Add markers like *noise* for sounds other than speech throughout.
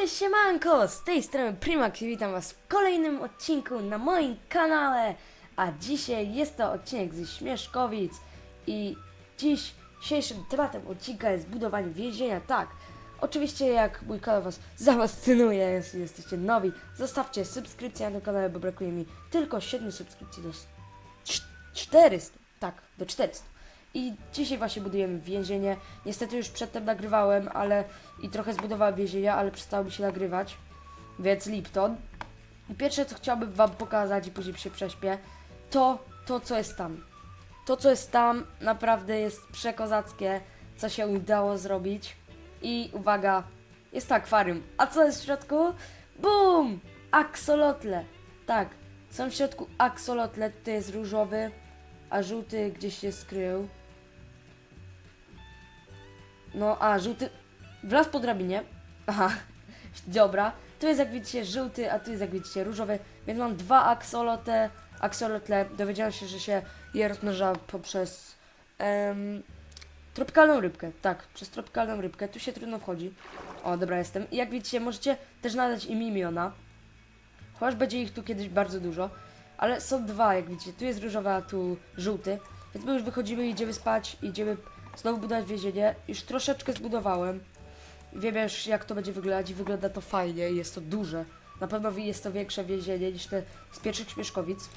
cześć, siemanko! Z tej strony Primax i witam was w kolejnym odcinku na moim kanale. A dzisiaj jest to odcinek ze Śmieszkowic i dziś, dzisiejszym tematem odcinka jest budowanie więzienia. Tak, oczywiście jak mój kanał was zafascynuje, jeśli jesteście nowi, zostawcie subskrypcję na tym kanale, bo brakuje mi tylko 7 subskrypcji do s- cz- 400. Tak, do 400. I dzisiaj właśnie budujemy więzienie. Niestety już przedtem nagrywałem, ale i trochę zbudowałem więzienia, ale przestało mi się nagrywać. Więc Lipton. I pierwsze co chciałbym wam pokazać i później się prześpię, to to co jest tam. To co jest tam naprawdę jest przekozackie, co się udało zrobić. I uwaga, jest to akwarium. A co jest w środku? Bum! Aksolotle. Tak, są w środku aksolotle, tutaj jest różowy, a żółty gdzieś się skrył. No, a żółty wlazł po drabinie. Aha, dobra. Tu jest jak widzicie żółty, a tu jest jak widzicie różowy, więc mam dwa aksolote, aksolotle. Dowiedziałem się, że się je rozmnaża poprzez em, tropikalną rybkę. Tak, przez tropikalną rybkę. Tu się trudno wchodzi. O, dobra, jestem. I jak widzicie, możecie też nadać im imiona. Chociaż będzie ich tu kiedyś bardzo dużo. Ale są dwa, jak widzicie. Tu jest różowy, a tu żółty. Więc my już wychodzimy, idziemy spać, idziemy znowu budować więzienie. Już troszeczkę zbudowałem. Wiem już, jak to będzie wyglądać i wygląda to fajnie. Jest to duże. Na pewno jest to większe więzienie niż te z pierwszych Śmieszkowic.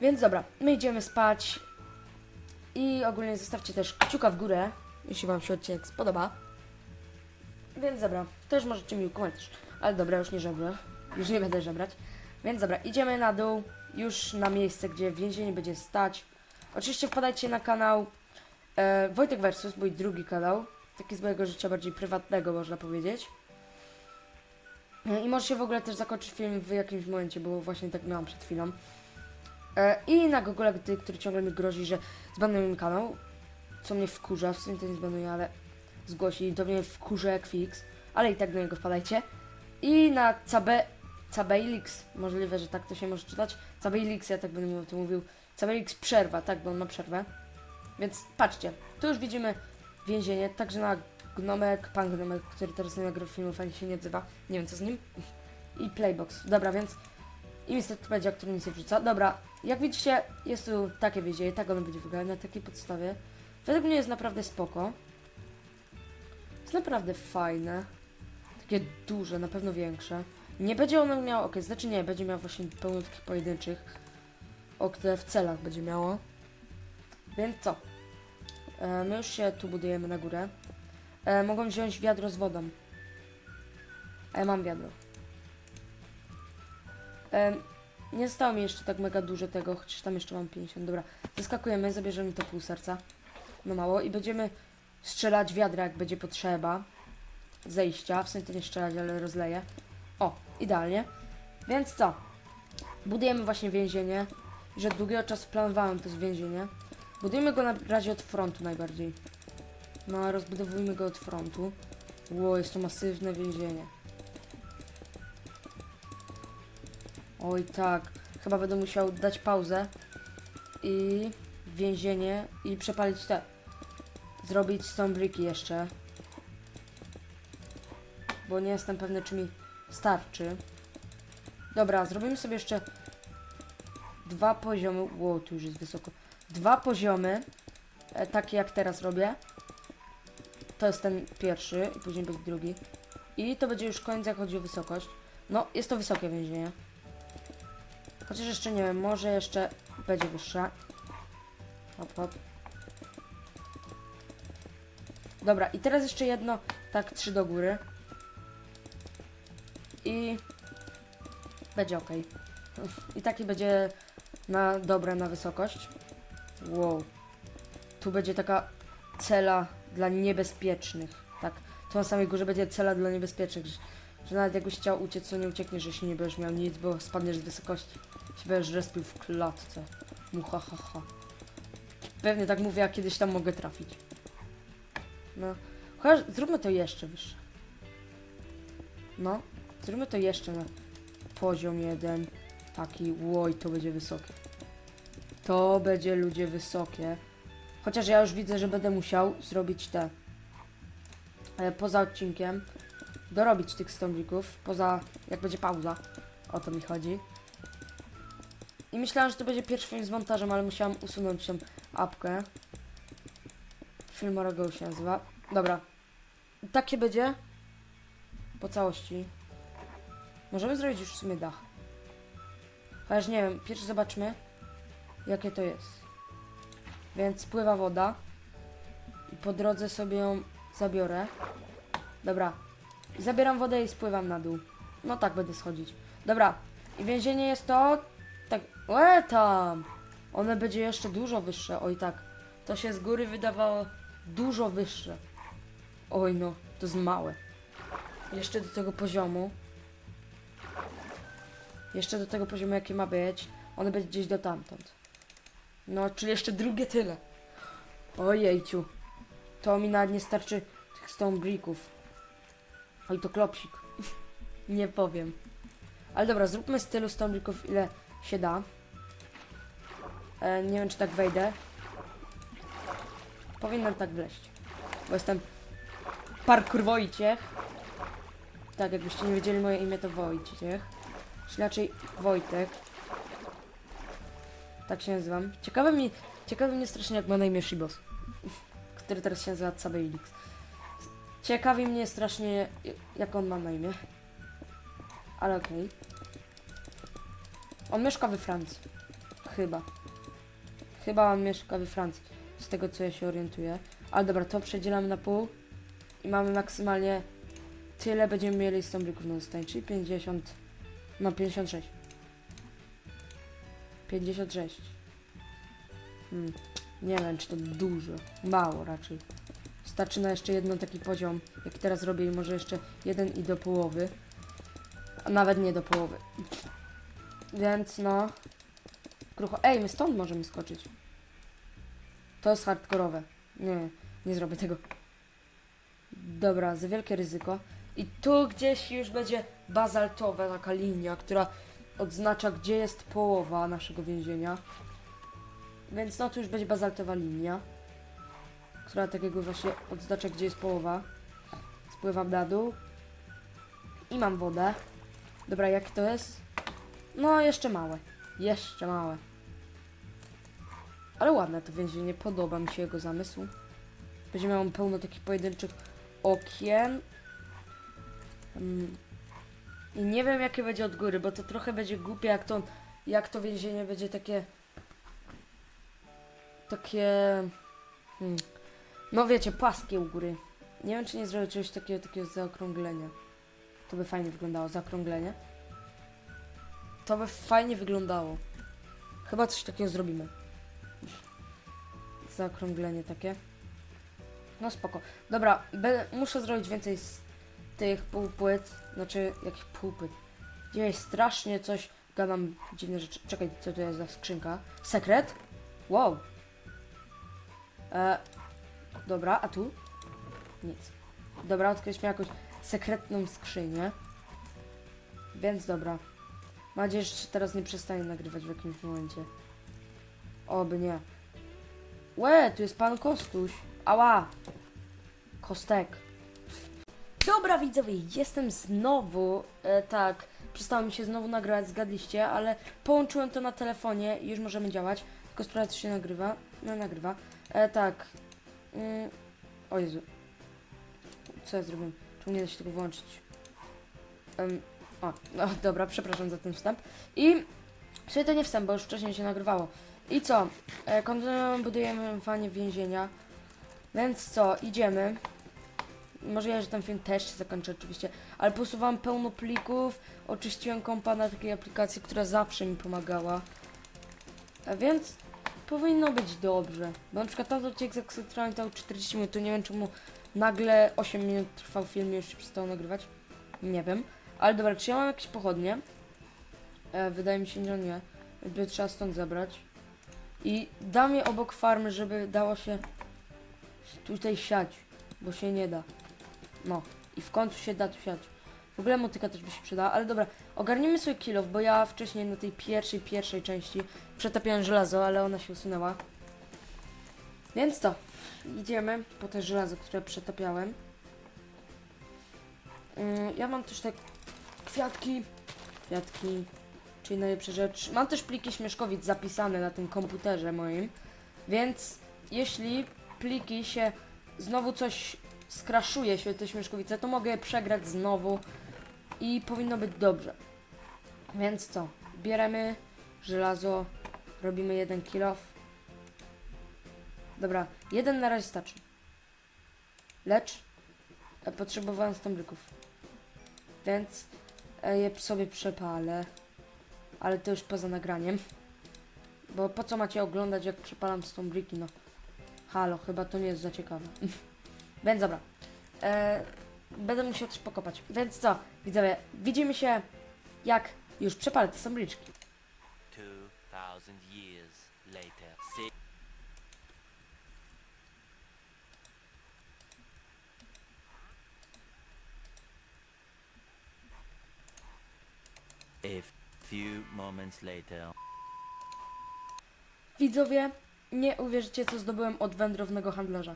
Więc dobra, my idziemy spać. I ogólnie zostawcie też kciuka w górę, jeśli Wam się odcinek spodoba. Więc dobra, też możecie mi komentarz. Ale dobra, już nie żebrę. Już nie będę żebrać. Więc dobra, idziemy na dół, już na miejsce, gdzie więzienie będzie stać. Oczywiście wpadajcie na kanał e, Wojtek Versus, mój drugi kanał. Taki z mojego życia bardziej prywatnego, można powiedzieć. E, I może się w ogóle też zakończyć film w jakimś momencie, bo właśnie tak miałam przed chwilą. E, I na Google, gdy, który ciągle mi grozi, że zbanuję mi kanał, co mnie wkurza, w sumie to nie zbanuje, ale zgłosi, to mnie wkurza jak fix, ale i tak do niego wpadajcie. I na Cabe, Cabeilix, możliwe, że tak to się może czytać, Cabeilix, ja tak będę mu to mówił, Cabeilix przerwa, tak, bo on ma przerwę. Więc patrzcie, tu już widzimy więzienie, także na Gnomek, pan Gnomek, który teraz nie nagrał filmu, fajnie się nie odzywa, nie wiem co z nim. I Playbox, dobra, więc i niestety będzie, który nic nie wrzuca. Dobra, jak widzicie, jest tu takie więzienie, tak ono będzie wyglądać na takiej podstawie. Według mnie jest naprawdę spoko. Jest naprawdę fajne. Takie duże, na pewno większe. Nie będzie ono miało, ok, znaczy nie, będzie miało właśnie pełno takich pojedynczych. O, które w celach będzie miało. Więc co? E, my już się tu budujemy na górę. E, mogą wziąć wiadro z wodą. A ja mam wiadro. E, nie zostało mi jeszcze tak mega dużo tego, chociaż tam jeszcze mam 50. Dobra, zaskakujemy, zabierzemy to pół serca. No mało i będziemy strzelać wiadra, jak będzie potrzeba. Zejścia, w sumie to nie strzelać, ale rozleję. O, idealnie. Więc co? Budujemy właśnie więzienie. Że długiego czasu planowałem to więzienie. Budujemy go na razie od frontu najbardziej. No, rozbudowujmy go od frontu. Ło, jest to masywne więzienie. Oj tak, chyba będę musiał dać pauzę i więzienie i przepalić te. Zrobić stone bricki jeszcze. Bo nie jestem pewny, czy mi starczy. Dobra, zrobimy sobie jeszcze dwa poziomy. Wow, tu już jest wysoko. Dwa poziomy, e, takie jak teraz robię. To jest ten pierwszy i później będzie drugi. I to będzie już koniec, jak chodzi o wysokość. No, jest to wysokie więzienie. Chociaż jeszcze nie wiem, może jeszcze będzie wyższa. Hop, hop. Dobra, i teraz jeszcze jedno, tak, trzy do góry. I będzie ok. *laughs* I taki będzie na dobre na wysokość. Wow. Tu będzie taka cela dla niebezpiecznych. Tak, tu na samej górze będzie cela dla niebezpiecznych, że, nawet jakbyś chciał uciec, to nie uciekniesz, jeśli nie będziesz miał nic, bo spadniesz z wysokości. Się będziesz respił w klatce. Muha, ha, ha. Pewnie tak mówię, a kiedyś tam mogę trafić. No. Chociaż zróbmy to jeszcze wyższe. No. Zróbmy to jeszcze na poziom jeden. Taki, łoj, to będzie wysokie. To będzie ludzie wysokie. Chociaż ja już widzę, że będę musiał zrobić te. e, Poza odcinkiem dorobić tych stąglików, poza jak będzie pauza. O to mi chodzi. I myślałam, że to będzie pierwszy film z montażem, ale musiałam usunąć tą apkę. Filmora się nazywa. Dobra. Takie będzie. Po całości. Możemy zrobić już w sumie dach. Chociaż nie wiem, pierwszy zobaczmy, jakie to jest. Więc pływa woda. I po drodze sobie ją zabiorę. Dobra. Zabieram wodę i spływam na dół. No tak będę schodzić. Dobra. I więzienie jest to... Tak... Łe tam! One będzie jeszcze dużo wyższe. Oj tak. To się z góry wydawało dużo wyższe. Oj no, to jest małe. Jeszcze do tego poziomu. Jeszcze do tego poziomu, jaki ma być. One będzie gdzieś do tamtąd. No, czyli jeszcze drugie tyle. Ojejciu. To mi nawet nie starczy tych stone bricków. Oj, to klopsik. *laughs* nie powiem. Ale dobra, zróbmy z tylu stone bricków ile się da. E, nie wiem, czy tak wejdę. Powinnam tak wleść. Bo jestem parkour Wojciech. Tak, jakbyście nie wiedzieli, moje imię to Wojciech. Czy raczej Wojtek. Tak się nazywam. Ciekawe mi, ciekawe mnie strasznie, jak ma na imię Shibos. Który teraz się nazywa Cabeilix. Ciekawi mnie strasznie, jak on ma na imię. Ale okej. On mieszka we Francji. Chyba. Chyba on mieszka we Francji. Z tego, co ja się orientuję. Ale dobra, to przedzielamy na pół. I mamy maksymalnie tyle będziemy mieli stąblików na zostanie, czyli 50, no 56. 56. Hmm. Nie wiem, czy to dużo. Mało raczej. Starczy na jeszcze jeden taki poziom, jaki teraz robię i może jeszcze jeden i do połowy. A nawet nie do połowy. Więc no... Krucho. Ej, my stąd możemy skoczyć. To jest hardkorowe. Nie, nie zrobię tego. Dobra, za wielkie ryzyko. I tu gdzieś już będzie bazaltowa taka linia, która odznacza, gdzie jest połowa naszego więzienia. Więc no tu już będzie bazaltowa linia, która takiego właśnie odznacza, gdzie jest połowa. Spływam na dół. I mam wodę. Dobra, jak to jest? No, jeszcze małe. Jeszcze małe. Ale ładne to więzienie, podoba mi się jego zamysł. Będzie miał pełno takich pojedynczych okien. Mm. I nie wiem jakie będzie od góry, bo to trochę będzie głupie jak to, jak to więzienie będzie takie takie hmm. no wiecie, płaskie u góry. Nie wiem czy nie zrobię czegoś takiego, takiego zaokrąglenia. To by fajnie wyglądało, zaokrąglenie. To by fajnie wyglądało. Chyba coś takiego zrobimy. Zaokrąglenie takie. No spoko. Dobra, muszę zrobić więcej z tych półpłyt. Znaczy, jakich półpłyt? Dzieje strasznie coś. Gadam dziwne rzeczy. Czekaj, co to jest za skrzynka? Sekret? Wow. E, dobra, a tu? Nic. Dobra, odkryliśmy jakąś sekretną skrzynię. Więc dobra. Mam nadzieję, że teraz nie przestanie nagrywać w jakimś momencie. Oby nie. Łe, tu jest pan Kostuś. Ała. Kostek. Dobra widzowie, jestem znowu, e, tak, przestało mi się znowu nagrywać, zgadliście, ale połączyłem to na telefonie i już możemy działać. Tylko sprawdzę, czy się nagrywa. No, nagrywa. E, tak. Mm, o Jezu. Co ja zrobiłem? Czemu nie da się tego włączyć? O, no dobra, przepraszam za ten wstęp. I sobie to nie wstęp, bo już wcześniej się nagrywało. I co? E, kontynuujemy, budujemy fanie więzienia. Więc co, idziemy. Może ja, że ten film też się zakończy oczywiście, ale posuwam pełno plików, oczyściłem kompa na takiej aplikacji, która zawsze mi pomagała. A więc powinno być dobrze. Bo na przykład tamto odcinek z Exetrami to 40 minut, to nie wiem czemu nagle 8 minut trwał film i już się nagrywać. Nie wiem. Ale dobra, czy ja mam jakieś pochodnie? E, wydaje mi się, że nie. By trzeba stąd zabrać. I dam je obok farmy, żeby dało się tutaj siać, bo się nie da. No, i w końcu się da tu siać. W ogóle motyka też by się przydała, ale dobra, ogarnijmy sobie kilof, bo ja wcześniej na tej pierwszej, pierwszej części przetapiałem żelazo, ale ona się usunęła. Więc to, idziemy po te żelazo, które przetapiałem. Mm, ja mam też te kwiatki. Kwiatki, czyli najlepsza rzecz. Mam też pliki śmieszkowic zapisane na tym komputerze moim, więc jeśli pliki się znowu coś skraszuje, świetne śmieszkowice, to mogę je przegrać znowu i powinno być dobrze. Więc co? Bieremy żelazo, robimy jeden kill off. Dobra, jeden na razie starczy. Lecz e, potrzebowałem stąbryków. Więc e, je sobie przepalę. Ale to już poza nagraniem. Bo po co macie oglądać jak przepalam stąbriki, no. Halo, chyba to nie jest za ciekawe. *laughs* Więc dobra. E, będę musiał coś pokopać. Więc co, widzowie, widzimy się jak już przepalę te stąbriczki. 2000 years later. Si- A few moments later. Widzowie, nie uwierzycie, co zdobyłem od wędrownego handlarza.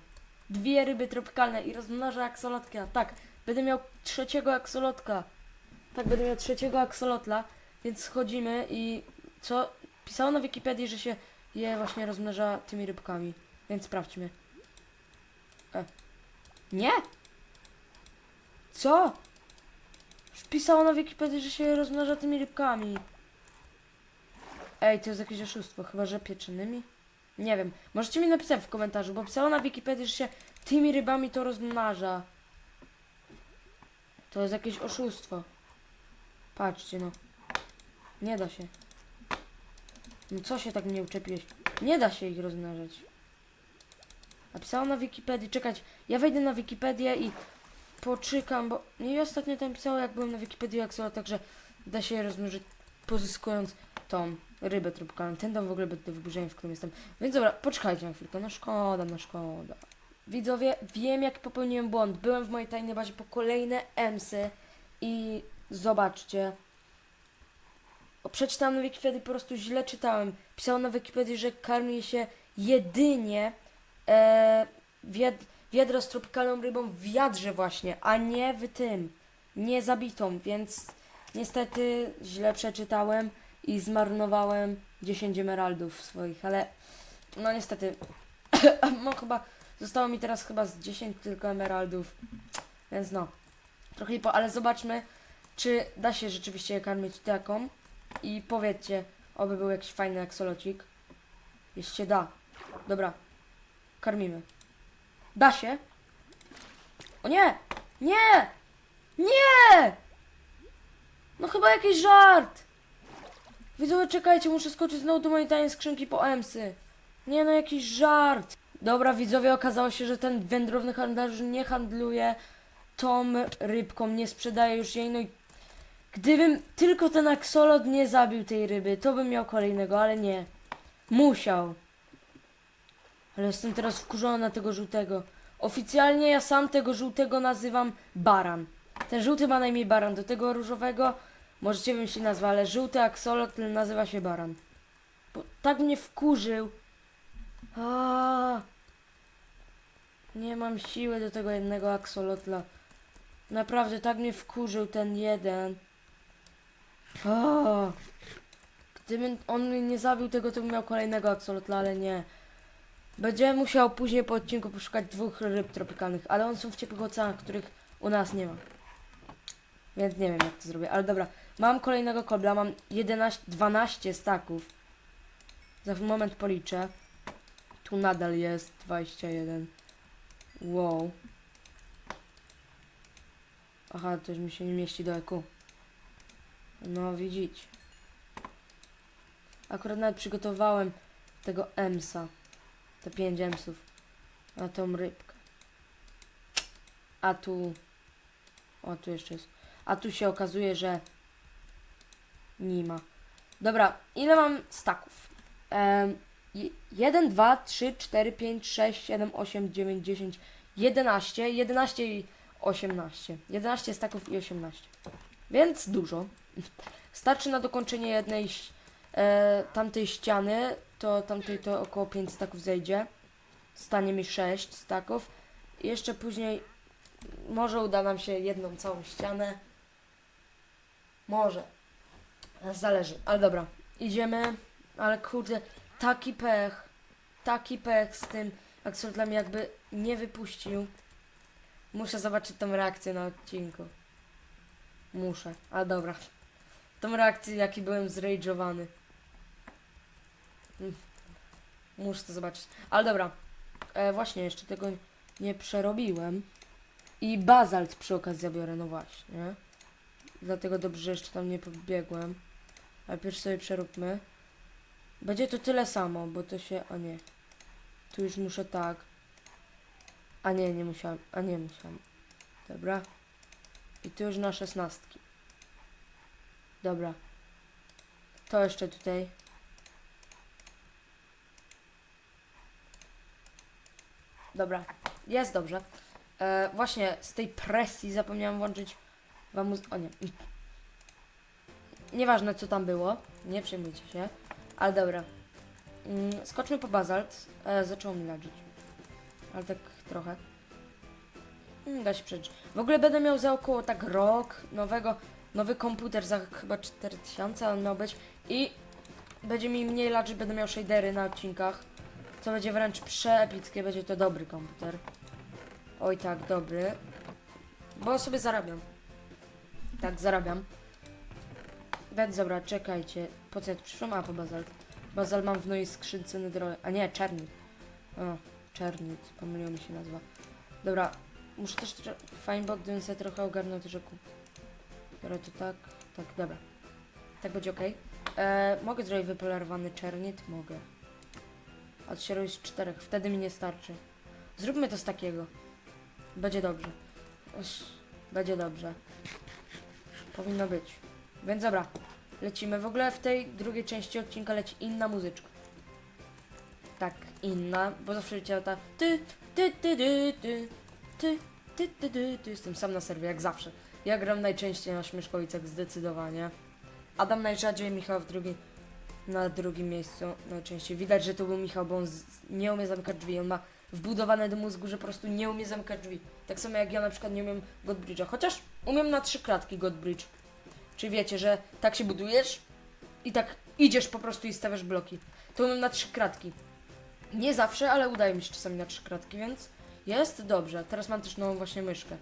Dwie ryby tropikalne i rozmnożę aksolotka. Tak, będę miał trzeciego aksolotka. Tak, będę miał trzeciego aksolotla, więc schodzimy i co? Pisało na Wikipedii, że się je właśnie rozmnaża tymi rybkami. Więc sprawdźmy. E. Nie! Co? Pisało na Wikipedii, że się rozmnaża tymi rybkami. Ej, to jest jakieś oszustwo, chyba że pieczonymi? Nie wiem. Możecie mi napisać w komentarzu, bo pisało na Wikipedii, że się tymi rybami to rozmnaża. To jest jakieś oszustwo. Patrzcie no. Nie da się. No co się tak mnie uczepiłeś? Nie da się ich rozmnażać. A pisało na Wikipedii, czekać. Ja wejdę na Wikipedię i poczykam, bo mi ostatnio tam pisało, jak byłem na Wikipedii, jak także da się je rozmnożyć, pozyskując tą rybę tropikalną. Ten dom w ogóle będę wyburzeniem, w którym jestem. Więc dobra, poczekajcie na chwilkę. No szkoda, no szkoda. Widzowie, wiem jak popełniłem błąd. Byłem w mojej tajnej bazie po kolejne emsy i zobaczcie. Przeczytałem na Wikipedii, po prostu źle czytałem. Pisało na Wikipedii, że karmi się jedynie e, wiad, wiadro z tropikalną rybą w wiadrze właśnie, a nie w tym. Nie zabitą, więc niestety źle przeczytałem i zmarnowałem 10 emeraldów swoich, ale no niestety, *coughs* no chyba, zostało mi teraz chyba z 10 tylko emeraldów, więc no, trochę lipo, ale zobaczmy, czy da się rzeczywiście karmić taką i powiedzcie, oby był jakiś fajny aksolocik, jeśli się da, dobra, karmimy, da się, o nie, nie, nie, no chyba jakiś żart, Widzowie, czekajcie, muszę skoczyć znowu do mojej tajnej skrzynki po emsy. Nie no, jakiś żart. Dobra, widzowie, okazało się, że ten wędrowny handlarz nie handluje tą rybką, nie sprzedaje już jej, no i gdybym tylko ten aksolot nie zabił tej ryby, to bym miał kolejnego, ale nie. Musiał. Ale jestem teraz wkurzony na tego żółtego. Oficjalnie ja sam tego żółtego nazywam baran. Ten żółty ma na imię baran, do tego różowego Możecie wymyślić nazwę, ale żółty aksolot nazywa się baran. Bo tak mnie wkurzył. A, nie mam siły do tego jednego aksolotla. Naprawdę tak mnie wkurzył ten jeden. A, gdybym on nie zabił tego, to bym miał kolejnego aksolotla, ale nie. Będziemy musiał później po odcinku poszukać dwóch ryb tropikalnych, ale one są w ciepłych oceanach, których u nas nie ma. Więc nie wiem jak to zrobię, ale dobra. Mam kolejnego kobla, mam 11, 12 staków. Za moment policzę. Tu nadal jest 21. Wow. Aha, to już mi się nie mieści do EQ. No widzicie. Akurat nawet przygotowałem tego emsa. Te 5 emsów. Na tą rybkę. A tu... O, tu jeszcze jest. A tu się okazuje, że nie ma. Dobra, ile mam staków? Um, 1, 2, 3, 4, 5, 6, 7, 8, 9, 10, 11, 11 i 18. 11 staków i 18. Więc dużo. Starczy na dokończenie jednej e, tamtej ściany, to tamtej to około 5 staków zejdzie. Stanie mi 6 staków. Jeszcze później Może uda nam się jedną całą ścianę. Może. Zależy. Ale dobra. Idziemy. Ale kurde, taki pech. Taki pech z tym aksolotami jakby nie wypuścił. Muszę zobaczyć tą reakcję na odcinku. Muszę. Ale dobra. Tą reakcję, jaki byłem zrage'owany. Mm. Muszę to zobaczyć. Ale dobra. E, właśnie, jeszcze tego nie przerobiłem. I bazalt przy okazji zabiorę, no właśnie. Dlatego dobrze, że jeszcze tam nie pobiegłem. Pierwszy sobie przeróbmy. Będzie to tyle samo, bo to się... O nie. Tu już muszę tak. A nie, nie musiałem. A nie musiałem. Dobra. I tu już na szesnastki. Dobra. To jeszcze tutaj. Dobra. Jest dobrze. E, właśnie z tej presji zapomniałam włączyć wam O nie. Nieważne co tam było. Nie przejmujcie się. Ale dobra. Mm, skoczmy po bazalt. E, zaczęło mi ladzić. Ale tak trochę. Mm, da się przeżyć. W ogóle będę miał za około tak rok nowego, nowy komputer za chyba 4000 on miał być i będzie mi mniej lat, będę miał shadery na odcinkach, co będzie wręcz przeepickie, będzie to dobry komputer. Oj tak, dobry. Bo sobie zarabiam. Tak, zarabiam. Więc dobra, czekajcie. Po co ja tu przyszłam? A, po bazalt. Bazal mam w mojej skrzynce nedro... A nie, czernit. O, czernit. Pomyliło mi się nazwa. Dobra, muszę też... bo gdybym sobie trochę ogarnął to rzeku. Biorę to tak, tak, dobra. Tak będzie ok. E, mogę zrobić wypolarowany czernit? Mogę. Robi z czterech, wtedy mi nie starczy. Zróbmy to z takiego. Będzie dobrze. Uż, będzie dobrze. Powinno być. Więc dobra, lecimy. W ogóle w tej drugiej części odcinka leci inna muzyczka. Tak, inna, bo zawsze leciała ta ty, ty, ty, ty, ty, ty, ty, ty, ty, ty. Jestem sam na serwie, jak zawsze. Ja gram najczęściej na Śmieszkowicach, zdecydowanie. Adam najrzadziej, Michał w drugi, na drugim miejscu najczęściej. Widać, że to był Michał, bo on z, nie umie zamykać drzwi. On ma wbudowane do mózgu, że po prostu nie umie zamykać drzwi. Tak samo jak ja na przykład nie umiem Godbridge'a. Chociaż umiem na trzy klatki Godbridge. Czy wiecie, że tak się budujesz i tak idziesz po prostu i stawiasz bloki. To umiem na trzy kratki. Nie zawsze, ale udaje mi się czasami na trzy kratki, więc jest dobrze. Teraz mam też nową właśnie myszkę.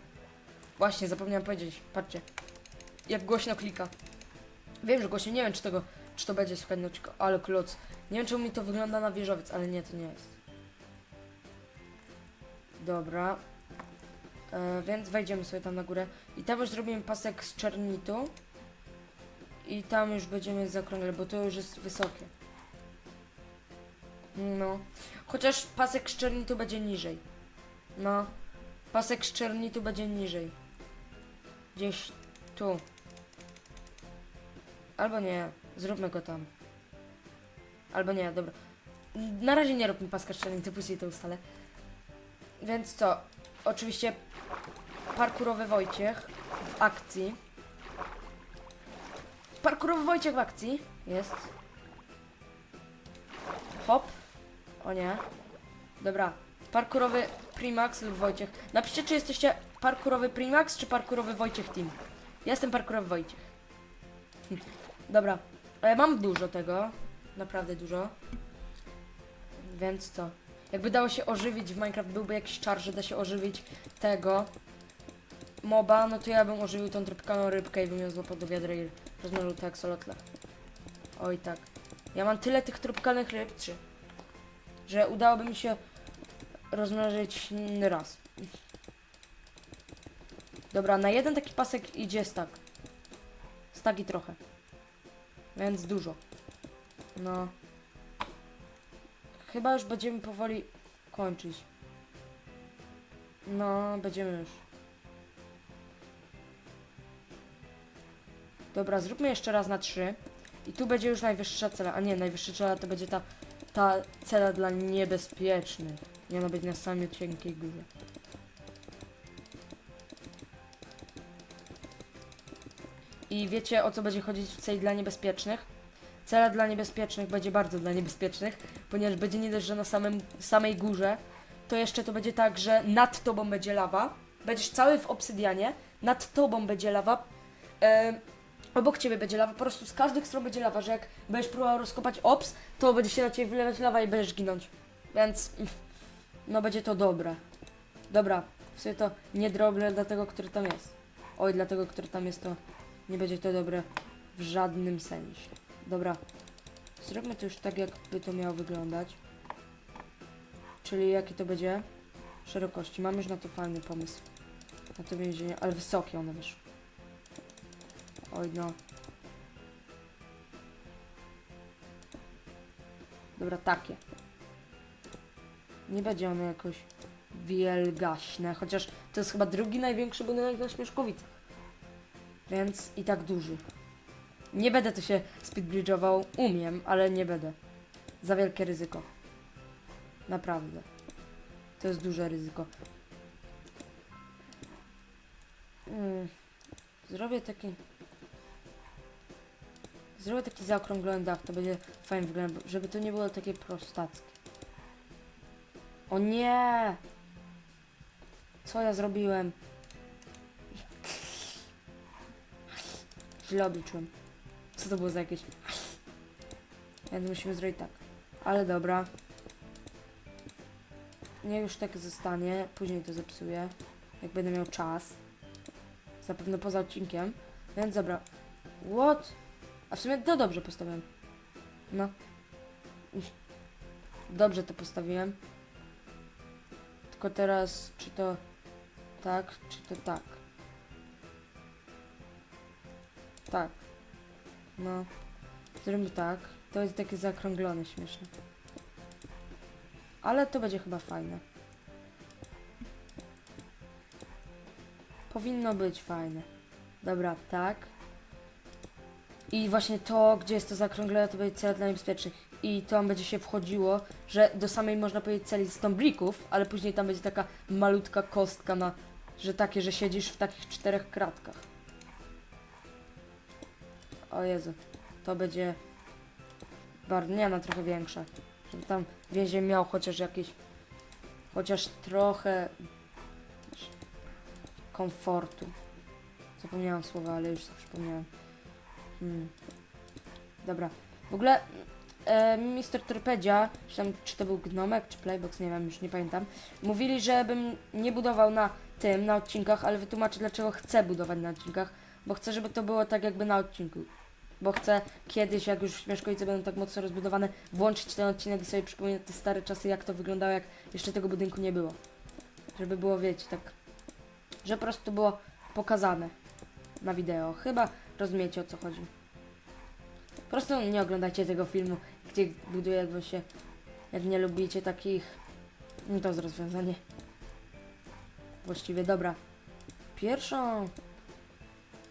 Właśnie, zapomniałem powiedzieć. Patrzcie. Jak głośno klika. Wiem, że głośno. Nie wiem, czy tego, czy to będzie słychać, no, tylko- ale kloc. Nie wiem, czemu mi to wygląda na wieżowiec, ale nie, to nie jest. Dobra. E, więc wejdziemy sobie tam na górę. I tam już zrobimy pasek z czernitu. I tam już będziemy zakrąglać, bo to już jest wysokie. No. Chociaż pasek z czernitu będzie niżej. No. Pasek z czernitu będzie niżej. Gdzieś tu. Albo nie. Zróbmy go tam. Albo nie, dobra. Na razie nie rób mi paska z czernitu, później to ustalę. Więc co? Oczywiście parkurowy Wojciech w akcji. Parkurowy Wojciech w akcji jest. Hop. O nie. Dobra. Parkurowy Primax lub Wojciech. Napiszcie, czy jesteście parkurowy Primax, czy parkurowy Wojciech Team. Ja jestem parkurowy Wojciech. *laughs* Dobra. E, mam dużo tego. Naprawdę dużo. Więc co? Jakby dało się ożywić w Minecraft, byłby jakiś czar, że da się ożywić tego moba, no to ja bym ożywił tą tropikaną rybkę i bym ją złapał do wiadra i rozmnożył tak solotle. Oj tak. Ja mam tyle tych tropikalnych ryb, trzy, że udałoby mi się rozmnożyć raz. Dobra, na jeden taki pasek idzie stak. Stak i trochę. Więc dużo. No. Chyba już będziemy powoli kończyć. No, będziemy już. Dobra, zróbmy jeszcze raz na trzy. I tu będzie już najwyższa cela. A nie, najwyższa cela to będzie ta, ta cela dla niebezpiecznych. Nie ma być na samej cienkiej górze. I wiecie o co będzie chodzić w celi dla niebezpiecznych? Cela dla niebezpiecznych będzie bardzo dla niebezpiecznych, ponieważ będzie nie dość, że na samym, samej górze, to jeszcze to będzie tak, że nad tobą będzie lawa, będziesz cały w obsydianie, nad tobą będzie lawa, e, obok ciebie będzie lawa, po prostu z każdych stron będzie lawa, że jak będziesz próbował rozkopać obs, to będzie się na ciebie wylewać lawa i będziesz ginąć. Więc, mm, no będzie to dobre. Dobra, w sumie to nie dobre dla tego, który tam jest. Oj, dla tego, który tam jest, to nie będzie to dobre w żadnym sensie. Dobra, zróbmy to już tak, jakby to miało wyglądać. Czyli jakie to będzie? Szerokości. Mam już na to fajny pomysł. Na to więzienie, ale wysokie one wyszły. Oj no. Dobra, takie. Nie będzie ono jakoś wielgaśne, chociaż to jest chyba drugi największy budynek na Śmieszkowicach. Więc i tak duży. Nie będę to się speedbridge'ował, umiem, ale nie będę. Za wielkie ryzyko. Naprawdę. To jest duże ryzyko. Mm. Zrobię taki... Zrobię taki zaokrąglony dach, to będzie fajnie wyglądać, żeby to nie było takie prostackie. O nie! Co ja zrobiłem? Źle obliczyłem. Co to było za jakieś... Więc musimy zrobić tak. Ale dobra. Nie już tak zostanie. Później to zepsuję. Jak będę miał czas. Zapewne poza odcinkiem. Więc dobra. What? A w sumie to dobrze postawiłem. No. Dobrze to postawiłem. Tylko teraz, czy to tak, czy to tak? Tak. No. Zrobimy tak. To jest takie zakrąglone, śmieszne. Ale to będzie chyba fajne. Powinno być fajne. Dobra, tak. I właśnie to, gdzie jest to zakrąglone, to będzie cel dla niebezpiecznych. I tam będzie się wchodziło, że do samej można powiedzieć celi z tomblików, ale później tam będzie taka malutka kostka na, że takie, że siedzisz w takich czterech kratkach. O Jezu, to będzie nie no, trochę większe. Żeby tam więzień miał chociaż jakieś, chociaż trochę komfortu. Zapomniałam słowa, ale już sobie przypomniałem. Hmm. Dobra. W ogóle e, Mr. Torpedia, czy, tam, czy to był Gnomek, czy Playbox, nie wiem, już nie pamiętam, mówili, żebym nie budował na tym, na odcinkach, ale wytłumaczę, dlaczego chcę budować na odcinkach, bo chcę, żeby to było tak jakby na odcinku. Bo chcę kiedyś, jak już Śmieszkowice będą tak mocno rozbudowane, włączyć ten odcinek i sobie przypomnieć te stare czasy, jak to wyglądało, jak jeszcze tego budynku nie było. Żeby było, wiecie, tak, że po prostu było pokazane na wideo. Chyba rozumiecie o co chodzi. Po prostu nie oglądajcie tego filmu, gdzie buduję jakby się, jak nie lubicie takich, no to jest rozwiązanie. Właściwie dobra. Pierwszą,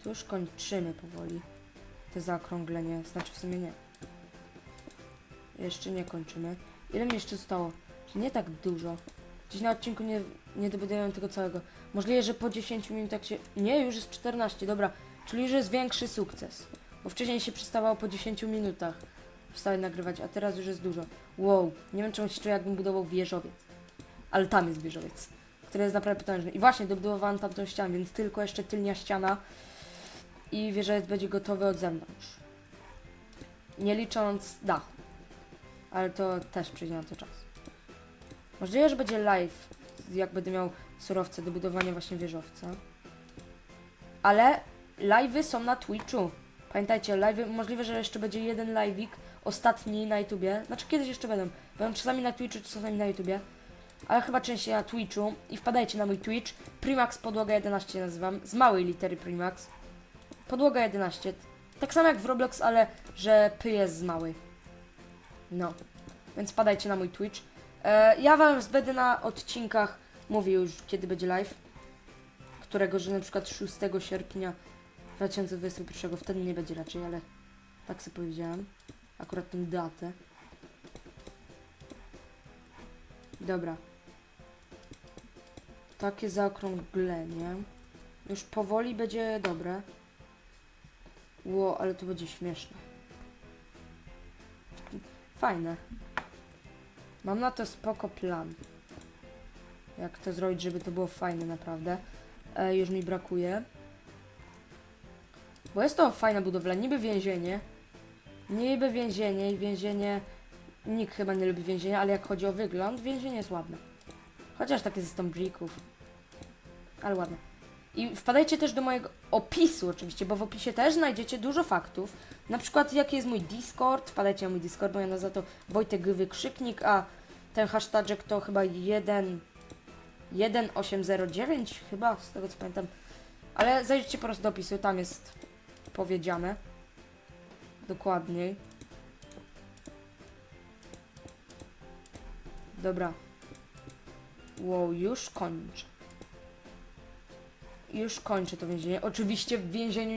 to już kończymy powoli. Te zaokrąglenie, znaczy w sumie nie. Jeszcze nie kończymy. Ile mi jeszcze zostało? Nie tak dużo. Dziś na odcinku nie, nie dobudujemy tego całego. Możliwe, że po 10 minutach się... Nie, już jest 14, dobra. Czyli już jest większy sukces. Bo wcześniej się przystawało po 10 minutach wstać nagrywać, a teraz już jest dużo. Wow, nie wiem czemu się czuję jakbym budował wieżowiec. Ale tam jest wieżowiec, który jest naprawdę potężny. I właśnie dobudowałem tamtą ścianę, więc tylko jeszcze tylnia ściana i wieżowiec będzie gotowy od zewnątrz. Nie licząc dachu. Ale to też przyjdzie na to czas. Możliwe, że będzie live, jak będę miał surowce do budowania właśnie wieżowca. Ale live'y są na Twitchu. Pamiętajcie, live'y, możliwe, że jeszcze będzie jeden live'ik, ostatni na YouTubie. Znaczy kiedyś jeszcze będą. Będą czasami na Twitchu, czasami na YouTubie. Ale chyba częściej na Twitchu. I wpadajcie na mój Twitch. Primax Podłoga 11 nazywam. Z małej litery Primax. Podłoga 11. Tak samo jak w Roblox, ale że P jest z małej. No. Więc wpadajcie na mój Twitch. E, ja wam będę na odcinkach mówił już, kiedy będzie live. Którego, że na przykład 6 sierpnia 2021, wtedy nie będzie raczej, ale tak sobie powiedziałem. Akurat tę datę. Dobra. Takie zaokrąglenie. Już powoli będzie dobre. Ło, ale to będzie śmieszne. Fajne. Mam na to spoko plan. Jak to zrobić, żeby to było fajne naprawdę. e, już mi brakuje. Bo jest to fajna budowla, niby więzienie. Niby więzienie i więzienie... Nikt chyba nie lubi więzienia, ale jak chodzi o wygląd, więzienie jest ładne. Chociaż takie ze stombrików. Ale ładne. I wpadajcie też do mojego opisu oczywiście, bo w opisie też znajdziecie dużo faktów. Na przykład jaki jest mój Discord, wpadajcie na mój Discord, moja nazwa to Wojtek Wykrzyknik, a ten hashtag to chyba 1 1809 chyba, z tego co pamiętam. Ale zajrzyjcie po prostu do opisu, tam jest powiedziane. Dokładniej. Dobra. Wow, już kończę. Już kończę to więzienie. Oczywiście w więzieniu